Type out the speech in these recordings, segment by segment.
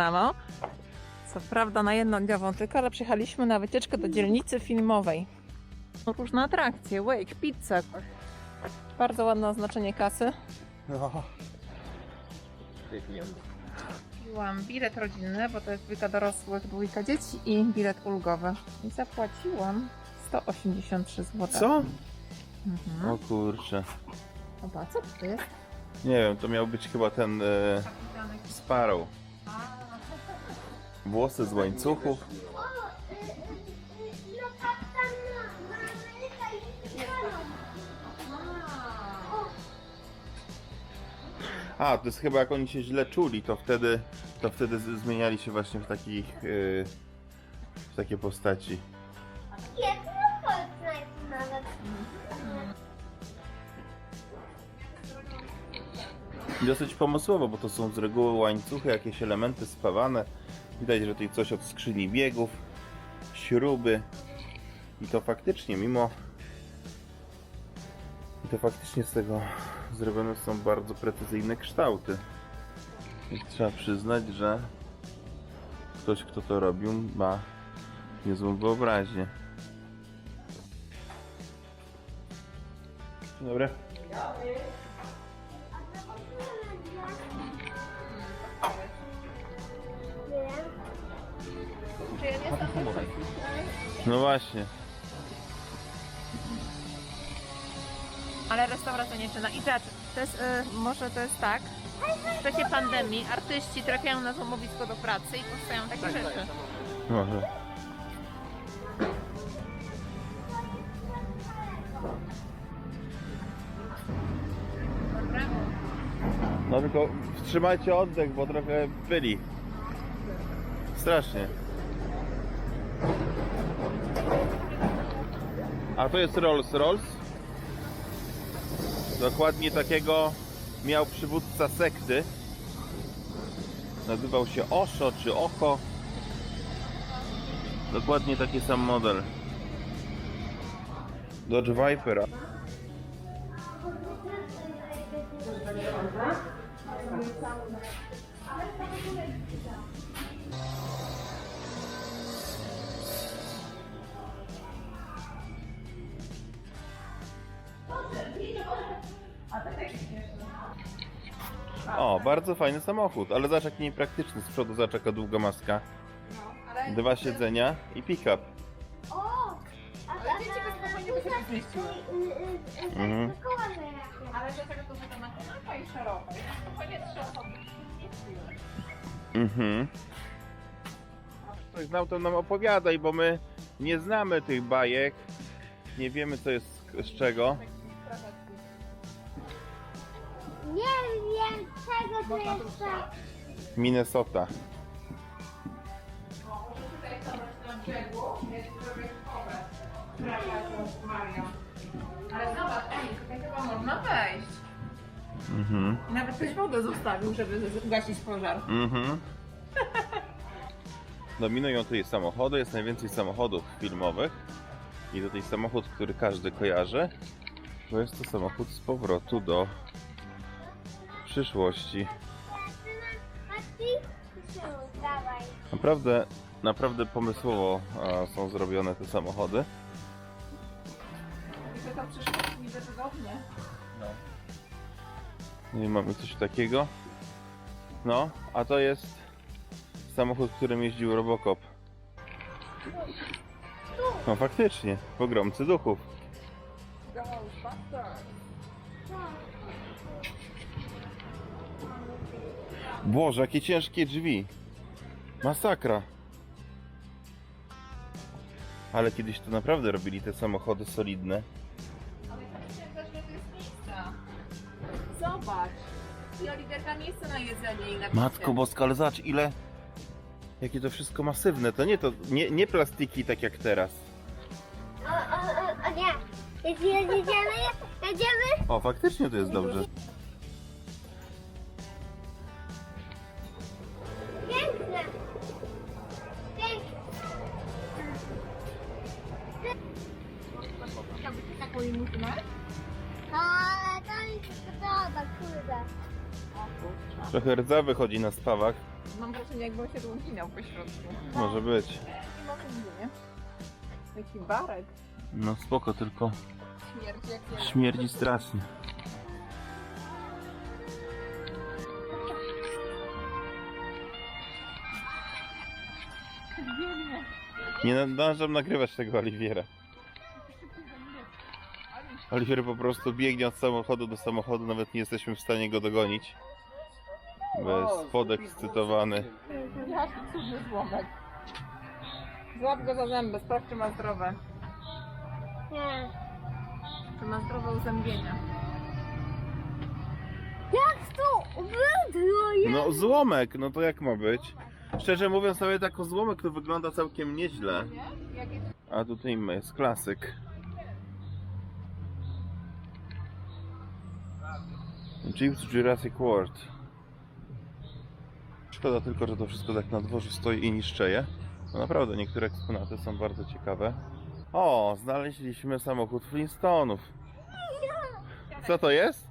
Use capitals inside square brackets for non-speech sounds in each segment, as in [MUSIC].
mamo. Co prawda na jednodniową tylko, ale przyjechaliśmy na wycieczkę do dzielnicy filmowej. Różne atrakcje, wake, pizza. Bardzo ładne oznaczenie kasy. No. Kupiłam bilet rodzinny, bo to jest dwójka dorosłych, dwójka dzieci i bilet ulgowy. I zapłaciłam 183 zł. Co? Mhm. O kurczę. Oba, co to jest? Nie wiem, to miał być chyba ten e, Sparrow. Włosy z łańcuchów. A, to jest chyba jak oni się źle czuli, to wtedy, to wtedy zmieniali się właśnie w takich, e, w takie postaci. Jak na Fortnite nawet. Dosyć pomysłowo, bo to są z reguły łańcuchy, jakieś elementy spawane. Widać, że tutaj coś od skrzyni biegów, śruby. I to faktycznie, mimo... I to faktycznie z tego zrobione są bardzo precyzyjne kształty. I trzeba przyznać, że ktoś, kto to robił, ma niezłą wyobraźnię. Dzień. No właśnie. Ale restauracja nie czyna. I zobacz, to jest, y, może to jest tak, w czasie pandemii artyści trafiają na złomowisko do pracy i powstają takie rzeczy. Może. No tylko wstrzymajcie oddech, bo trochę byli. Strasznie. A to jest Rolls Royce. Dokładnie takiego miał przywódca sekty. Nazywał się Osho czy Oko. Dokładnie taki sam model. Dodge Vipera. O, bardzo fajny samochód, ale zobacz jak niepraktyczny. Z przodu zobacz jaka długa maska. Dwa siedzenia i pick-up. O! A, a, dzieci spokojnie by się tu zmieściły. Mhm. Ale dlaczego to wygląda na kanapa i szeroko? Spokojnie trzy osoby. Mhm. Ktoś znał to nam opowiadaj, bo my nie znamy tych bajek. Nie wiemy co jest z czego. Czego to jest tak. Minnesota. Ale zobacz, ej, tutaj chyba można wejść. Mhm. Nawet ktoś wodę zostawił, żeby gasić pożar. Mhm. Dominują tutaj samochody, jest najwięcej samochodów filmowych. I tutaj samochód, który każdy kojarzy, bo jest to samochód z powrotu do przyszłości. Naprawdę, naprawdę pomysłowo e, są zrobione te samochody. I to przyszło niby wygodnie. No i mamy coś takiego. No, a to jest samochód, którym jeździł Robocop. No faktycznie, pogromcy duchów. Boże, jakie ciężkie drzwi. Masakra. Ale kiedyś to naprawdę robili te samochody solidne. Ale patrzcie też, że to jest miejsca. Zobacz. I Oliwierka miejsce na jedzenie i na picie. Matko boska, ale zobacz ile... Jakie to wszystko masywne. To nie to, nie, nie plastiki tak jak teraz. O, o, o, o nie. Jedzie- Jedziemy? Jedziemy? O, faktycznie to jest dobrze. Trochę rdza wychodzi na spawach. Mam wrażenie, jakby on się tu uginał po środku. Może być. Nie mogę nigdy, nie? Taki barek. No spoko, tylko Śmierci jak śmierdzi strasznie. Nie nadążam nagrywać tego Oliwiera. Oliwier po prostu biegnie od samochodu do samochodu, nawet nie jesteśmy w stanie go dogonić. Bez podekscytowany. Jaki cudny złomek. Złap go za zęby, sprawdź czy ma zdrowe. Nie. Czy ma zdrowe uzębienia. Jak to obydwoje? No złomek, no to jak ma być? Szczerze mówiąc, nawet jako złomek to wygląda całkiem nieźle. A tutaj jest klasyk. Jeeps Jurassic World. Szkoda tylko, że to wszystko tak na dworzu stoi i niszczeje. No naprawdę, niektóre eksponaty są bardzo ciekawe. O, znaleźliśmy samochód Flintstonów. Co to jest?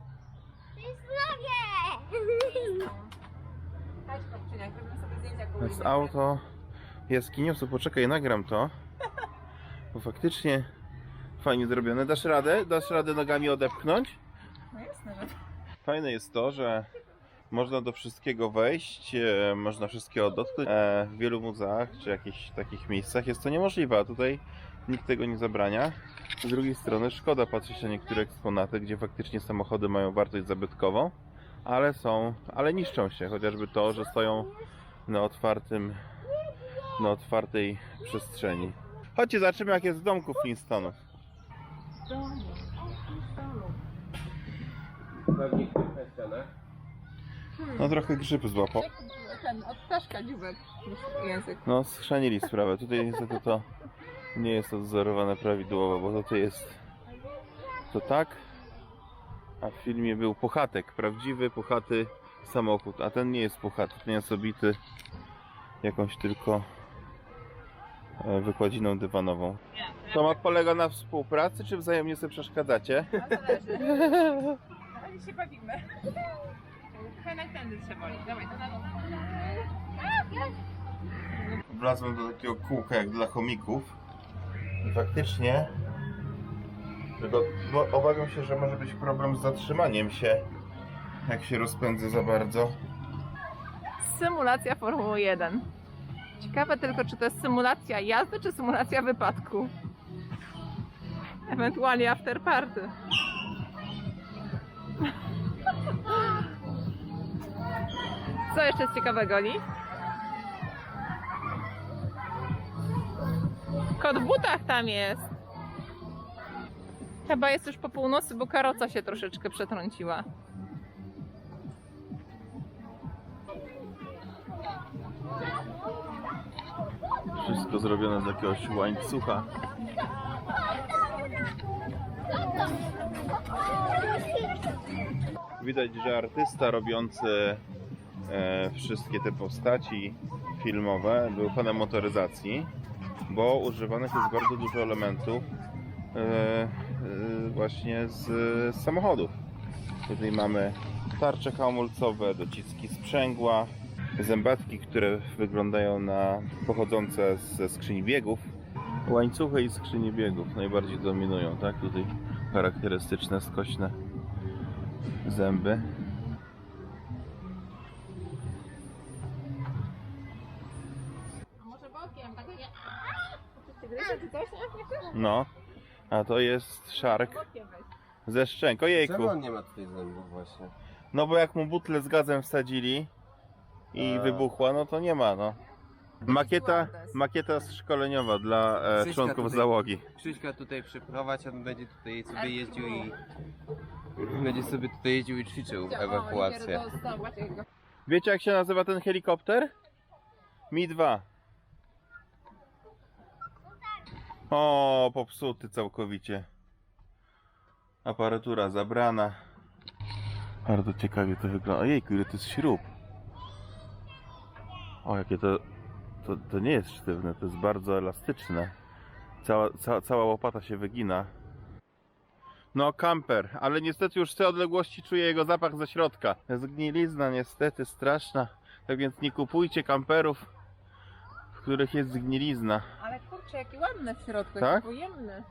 To jest nogie! Chodź kopczyniak, robimy sobie zdjęcia To jest auto jaskiniowcu. Poczekaj, nagram to. Bo faktycznie fajnie zrobione. Dasz radę? Dasz radę nogami odepchnąć? No jest nawet. Fajne jest to, że można do wszystkiego wejść, e, można wszystkiego dotknąć. E, w wielu muzeach czy jakichś takich miejscach jest to niemożliwe, a tutaj nikt tego nie zabrania. Z drugiej strony szkoda patrzeć na niektóre eksponaty, gdzie faktycznie samochody mają wartość zabytkową, ale są, ale niszczą się, chociażby to, że stoją na otwartym, na otwartej przestrzeni. Chodźcie, zobaczymy jak jest w domku Flintstonów. Pewnie kilka ścianach. No trochę grzyb złapał. Ten od ptaszka dziubek. Język. No, schrzanili sprawę. Tutaj niestety to nie jest odzorowane prawidłowo, bo to jest to tak, a w filmie był puchatek, prawdziwy puchaty samochód, a ten nie jest puchaty, ten jest obity jakąś tylko e, wykładziną dywanową. To ma polega na współpracy, czy wzajemnie sobie przeszkadzacie? A zależy. [LAUGHS] Ale się bawimy. Na tędy trzeba. Dawaj, to na. Wlazłem do takiego kółka jak dla chomików i faktycznie tylko no, obawiam się, że może być problem z zatrzymaniem się jak się rozpędzę za bardzo. Symulacja Formuły 1. Ciekawe tylko, czy to jest symulacja jazdy, czy symulacja wypadku. Ewentualnie after party. Co jeszcze jest ciekawego, Li? Kot w butach tam jest. Chyba jest już po północy, bo karoca się troszeczkę przetrąciła. Wszystko zrobione z jakiegoś łańcucha. Widać, że artysta robiący wszystkie te postaci filmowe był fanem motoryzacji, bo używanych jest bardzo dużo elementów e, e, właśnie z, z samochodów. Tutaj mamy tarcze hamulcowe, dociski sprzęgła, zębatki, które wyglądają na pochodzące ze skrzyni biegów. Łańcuchy i skrzyni biegów najbardziej dominują, tak? Tutaj charakterystyczne, skośne zęby. No, a to jest szark ze szczęk. Czemu Ojejku! on nie ma tutaj zębów właśnie? No bo jak mu butlę z gazem wsadzili i A. wybuchła, no to nie ma, no. Makieta, makieta szkoleniowa dla e, Krzyśka członków tutaj. załogi. Krzyśka tutaj przyprowadź, on będzie tutaj sobie jeździł i... Będzie sobie tutaj jeździł i ćwiczył ewakuację. Wiecie jak się nazywa ten helikopter? Mi-2. O, popsuty całkowicie. Aparatura zabrana. Bardzo ciekawie to wygląda. Ojejku, ile to jest śrub. O, jakie to... To, to nie jest sztywne, to jest bardzo elastyczne. Cała, ca, cała łopata się wygina. No, kamper, ale niestety już z tej odległości czuję jego zapach ze środka. Zgnilizna niestety straszna. Tak więc nie kupujcie kamperów, w których jest zgnilizna. Ale kurczę, jaki ładny w środku, Tak? jaki pojemny.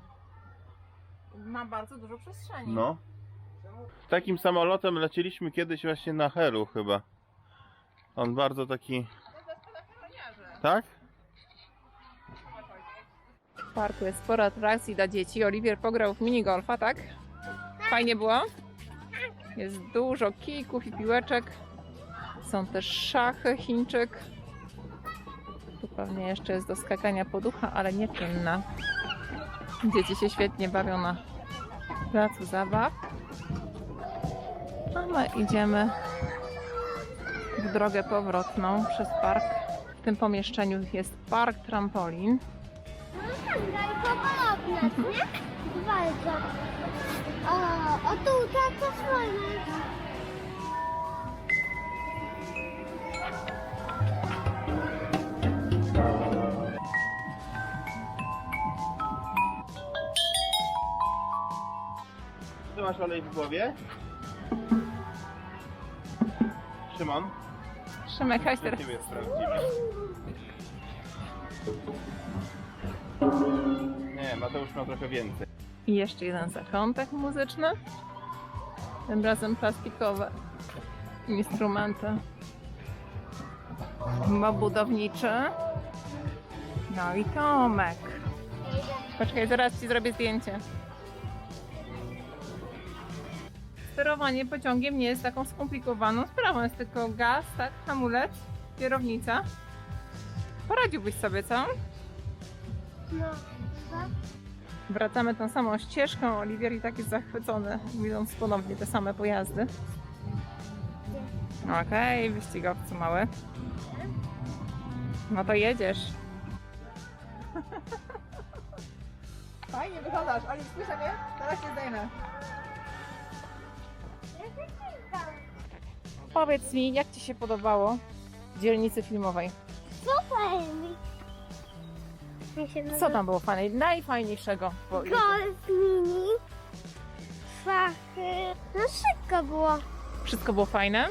Ma bardzo dużo przestrzeni. No. Takim samolotem lecieliśmy kiedyś właśnie na Helu chyba. On bardzo taki... Tak? W parku jest sporo atrakcji dla dzieci. Oliwier pograł w minigolfa, tak? Fajnie było? Jest dużo kijków i piłeczek. Są też szachy, Chińczyk. Tu pewnie jeszcze jest do skakania poducha, ale nie czynna. Dzieci się świetnie bawią na placu zabaw. A my idziemy w drogę powrotną przez park. W tym pomieszczeniu jest park trampolin. Daleko podobne, nie? Bardzo. O, o to fajne. Ty masz olej w głowie? Szymon? Szymek, chodź teraz. ciebie sprawdzimy. Nie, Mateusz miał trochę więcej. I jeszcze jeden zakątek muzyczny. Tym razem plastikowe instrumenty. Chyba budowniczy. No i Tomek. Poczekaj, zaraz ci zrobię zdjęcie. Sterowanie pociągiem nie jest taką skomplikowaną sprawą. Jest tylko gaz, tak, hamulec, kierownica. Poradziłbyś sobie, co? No, tak? Wracamy tą samą ścieżką. Oliwier i tak jest zachwycony, widząc ponownie te same pojazdy. Okej, wyścigowcu mały. No to jedziesz. Fajnie wyglądasz. Oli, spójrz na mnie. Teraz się zdejmę. Powiedz mi, jak Ci się podobało w dzielnicy filmowej? Mi. Się Co tam było fajne? Najfajniejszego? Bo- Golf mini. Szachy. No szybko było. Wszystko było fajne?